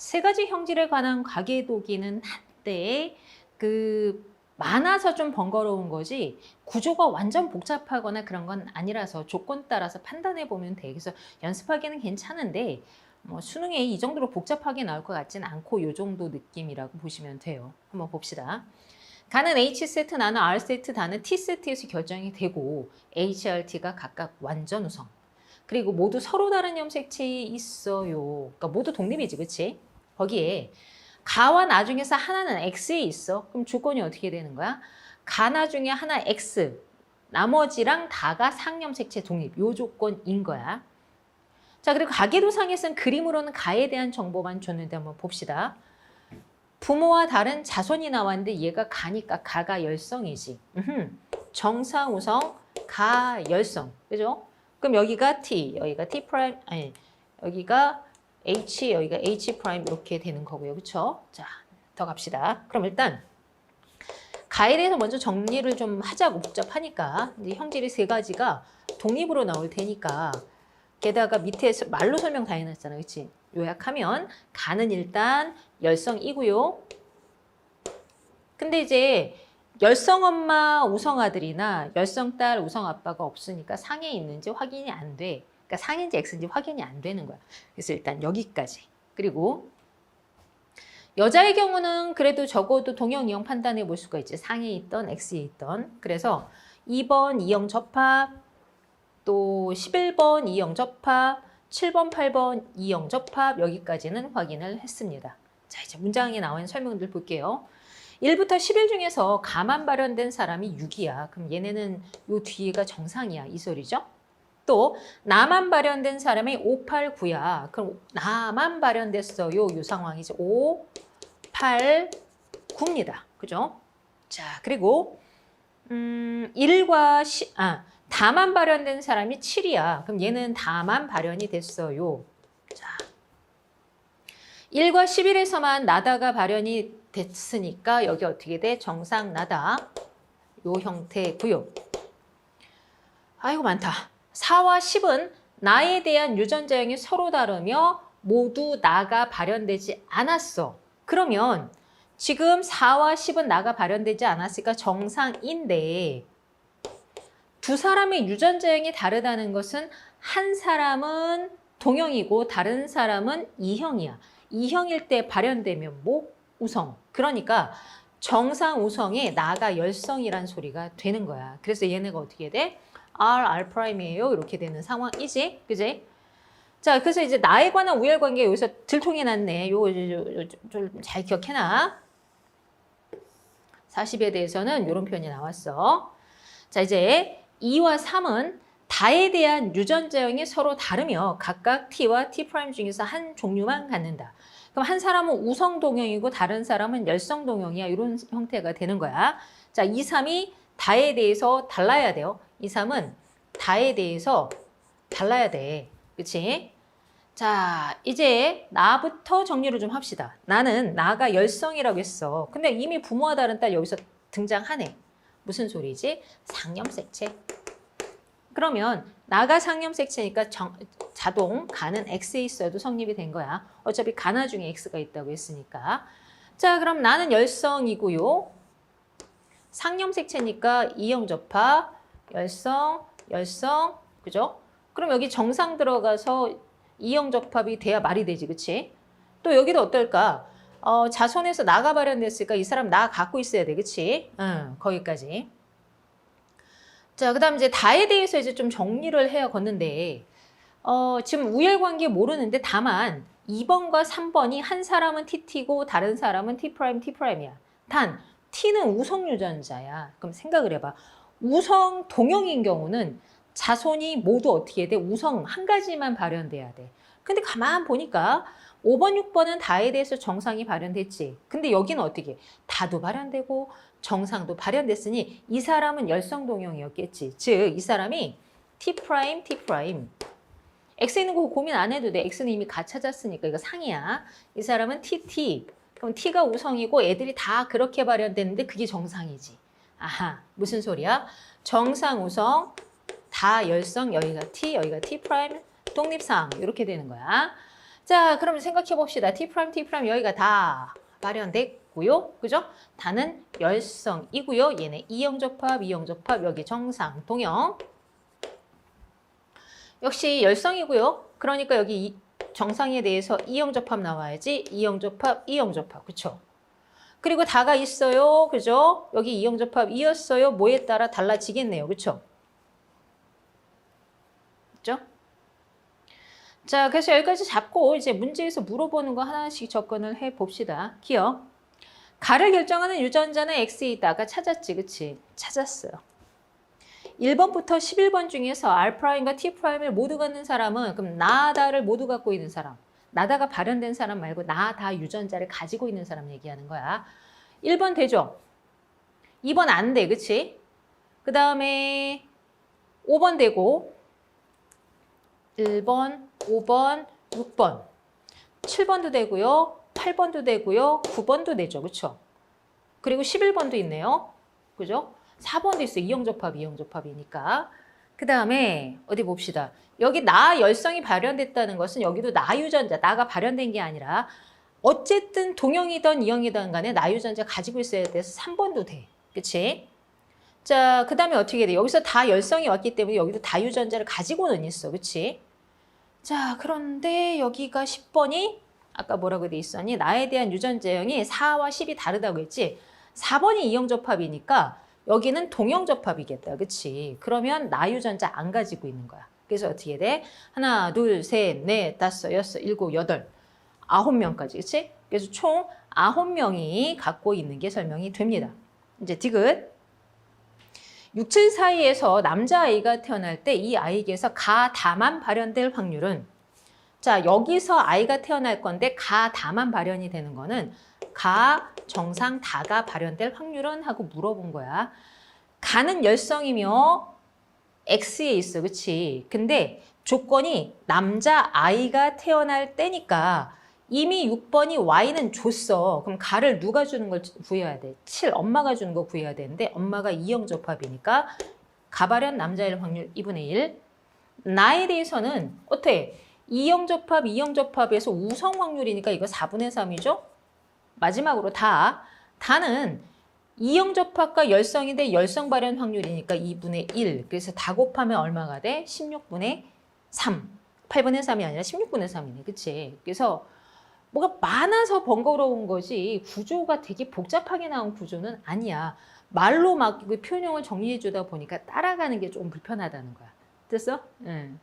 세 가지 형질에 관한 과계도기는 한때 그 많아서 좀 번거로운 거지 구조가 완전 복잡하거나 그런 건 아니라서 조건 따라서 판단해 보면 돼. 그래서 연습하기는 괜찮은데 뭐 수능에 이 정도로 복잡하게 나올 것 같진 않고 요 정도 느낌이라고 보시면 돼요. 한번 봅시다. 가는 H세트, 나는 R세트, 나는 T세트에서 결정이 되고 HRT가 각각 완전 우성. 그리고 모두 서로 다른 염색체에 있어요. 그러니까 모두 독립이지, 그치? 거기에 가와 나 중에서 하나는 X에 있어. 그럼 조건이 어떻게 되는 거야? 가나 중에 하나 X, 나머지랑 다가 상염색체 독립. 요 조건인 거야. 자, 그리고 가계도상에 쓴 그림으로는 가에 대한 정보만 줬는데 한번 봅시다. 부모와 다른 자손이 나왔는데 얘가 가니까 가가 열성이지. 음흠. 정상, 우성, 가, 열성. 그죠? 그럼 여기가 T, 여기가 T 프라임, 아니, 여기가 H, 여기가 H 프라임 이렇게 되는 거고요. 그렇죠? 자, 더 갑시다. 그럼 일단 가에 대해서 먼저 정리를 좀 하자고 복잡하니까 이제 형질이 세 가지가 독립으로 나올 테니까 게다가 밑에 말로 설명 다 해놨잖아. 그렇지? 요약하면 가는 일단 열성이고요. 근데 이제 열성 엄마 우성 아들이나 열성 딸 우성 아빠가 없으니까 상에 있는지 확인이 안 돼. 그러니까 상인지 X인지 확인이 안 되는 거야. 그래서 일단 여기까지. 그리고 여자의 경우는 그래도 적어도 동형 이형 판단해 볼 수가 있지. 상에 있던 X에 있던. 그래서 2번 이형 접합, 또 11번 이형 접합, 7번, 8번 이형 접합 여기까지는 확인을 했습니다. 자, 이제 문장에 나온 설명들 볼게요. 1부터 11 중에서 가만 발현된 사람이 6이야. 그럼 얘네는 요 뒤에가 정상이야. 이 소리죠? 또 나만 발현된 사람이 5, 8, 9야. 그럼 나만 발현됐어요. 요 상황이지. 5, 8, 9입니다. 그죠? 자, 그리고 음, 1과 10, 아, 다만 발현된 사람이 7이야. 그럼 얘는 다만 발현이 됐어요. 자. 1과 11에서만 나다가 발현이 됐으니까 여기 어떻게 돼? 정상 나다. 요 형태고요. 아이고 많다. 4와 10은 나에 대한 유전자형이 서로 다르며 모두 나가 발현되지 않았어. 그러면 지금 4와 10은 나가 발현되지 않았으니까 정상인데 두 사람의 유전자형이 다르다는 것은 한 사람은 동형이고 다른 사람은 이형이야. 이형일 때 발현되면 뭐? 우성. 그러니까 정상 우성에 나가 열성이란 소리가 되는 거야. 그래서 얘네가 어떻게 돼? R, R 프라임이에요. 이렇게 되는 상황이지. 그지? 자, 그래서 이제 나에 관한 우열 관계 여기서 들통이 났네. 요, 좀잘 기억해놔. 40에 대해서는 이런 표현이 나왔어. 자, 이제 2와 3은 다에 대한 유전자형이 서로 다르며 각각 T와 T 중에서 한 종류만 갖는다. 그럼 한 사람은 우성 동형이고 다른 사람은 열성 동형이야. 이런 형태가 되는 거야. 자, 2, 3이 다에 대해서 달라야 돼요. 2, 3은 다에 대해서 달라야 돼. 그치? 자, 이제 나부터 정리를 좀 합시다. 나는 나가 열성이라고 했어. 근데 이미 부모와 다른 딸 여기서 등장하네. 무슨 소리지? 상염색체. 그러면 나가 상염색체니까 정, 자동 가는 X에 있어도 성립이 된 거야. 어차피 가나 중에 X가 있다고 했으니까. 자, 그럼 나는 열성이고요. 상염색체니까 이형 접합, 열성, 열성, 그죠? 그럼 여기 정상 들어가서 이형 접합이 돼야 말이 되지, 그치? 또 여기도 어떨까? 어, 자손에서 나가 발현됐으니까 이 사람 나 갖고 있어야 돼, 그치? 응, 거기까지. 자, 그 다음 이제 다에 대해서 이제 좀 정리를 해야 걷는데, 어, 지금 우열관계 모르는데 다만 2번과 3번이 한 사람은 TT고 다른 사람은 T 프라임. 단 T는 우성 유전자야. 그럼 생각을 해봐. 우성 동형인 경우는 자손이 모두 어떻게 돼? 우성 한 가지만 발현돼야 돼. 근데 가만 보니까 5번, 6번은 다에 대해서 정상이 발현됐지. 근데 여기는 어떻게? 다도 발현되고 정상도 발현됐으니 이 사람은 열성 동형이었겠지. 즉, 이 사람이 T 프라임, T 프라임. X 있는 거 고민 안 해도 돼. X는 이미 가 찾았으니까 이거 상이야. 이 사람은 TT. 그럼 T가 우성이고 애들이 다 그렇게 발현됐는데 그게 정상이지. 아하, 무슨 소리야? 정상 우성, 다 열성, 여기가 T, 여기가 T 프라임, 독립상 이렇게 되는 거야. 자, 그러면 생각해 봅시다. T 프라임, T 프라임 여기가 다 발현됐고요. 그죠? 다는 열성이고요. 얘네 이형 접합, 이형 접합, 여기 정상, 동형. 역시 열성이고요. 그러니까 여기 이- 정상에 대해서 이형 접합 나와야지. 이형 접합, 이형 접합. 그쵸? 그리고 다가 있어요. 그죠? 여기 이형 접합 이었어요. 뭐에 따라 달라지겠네요. 그쵸? 그죠? 자, 그래서 여기까지 잡고 이제 문제에서 물어보는 거 하나씩 접근을 해 봅시다. 기억. 가를 결정하는 유전자는 X에 있다가 찾았지, 그치? 찾았어요. 1번부터 11번 중에서 R'과 T'을 모두 갖는 사람은 그럼 나다를 모두 갖고 있는 사람. 나다가 발현된 사람 말고 나다 유전자를 가지고 있는 사람 얘기하는 거야. 1번 되죠? 2번 안 돼, 그치? 그 다음에 5번 되고 1번, 5번, 6번, 7번도 되고요. 8번도 되고요. 9번도 되죠. 그렇죠? 그리고 11번도 있네요. 그죠? 4번도 있어요. 이형접합, 이형접합이니까. 그 다음에 어디 봅시다. 여기 나 열성이 발현됐다는 것은 여기도 나 유전자, 나가 발현된 게 아니라 어쨌든 동형이든 이형이든 간에 나 유전자 가지고 있어야 돼서 3번도 돼. 그치? 자, 그 다음에 어떻게 돼? 여기서 다 열성이 왔기 때문에 여기도 다 유전자를 가지고는 있어. 그치? 자, 그런데 여기가 10번이 아까 뭐라고 돼 있었니? 나에 대한 유전자형이 4와 10이 다르다고 했지? 4번이 이형접합이니까 여기는 동형접합이겠다. 그치? 그러면 나 유전자 안 가지고 있는 거야. 그래서 어떻게 돼? 하나, 둘, 셋, 넷, 다섯, 여섯, 일곱, 여덟, 아홉 명까지. 그치? 그래서 총 아홉 명이 갖고 있는 게 설명이 됩니다. 이제 디귿. 육체 사이에서 남자아이가 태어날 때 이 아이에게서 가다만 발현될 확률은 자 여기서 아이가 태어날 건데 가다만 발현이 되는 거는 가 정상 다가 발현될 확률은 하고 물어본 거야. 가는 열성이며 X에 있어, 그치? 근데 조건이 남자 아이가 태어날 때니까 이미 6번이 Y는 줬어. 그럼 가를 누가 주는 걸 구해야 돼? 7, 엄마가 주는 거 구해야 되는데 엄마가 이형 접합이니까 가발현 남자일 확률 2분의 1. 나에 대해서는 어때? 이형 접합, 이형 접합에서 우성 확률이니까 이거 4분의 3이죠? 마지막으로 다. 다는 이형 접합과 열성인데 열성 발현 확률이니까 2분의 1. 그래서 다 곱하면 얼마가 돼? 16분의 3. 8분의 3이 아니라 16분의 3이네. 그치? 그래서 뭐가 많아서 번거로운 거지 구조가 되게 복잡하게 나온 구조는 아니야. 말로 막 그 표현형을 정리해 주다 보니까 따라가는 게 좀 불편하다는 거야. 됐어? 응.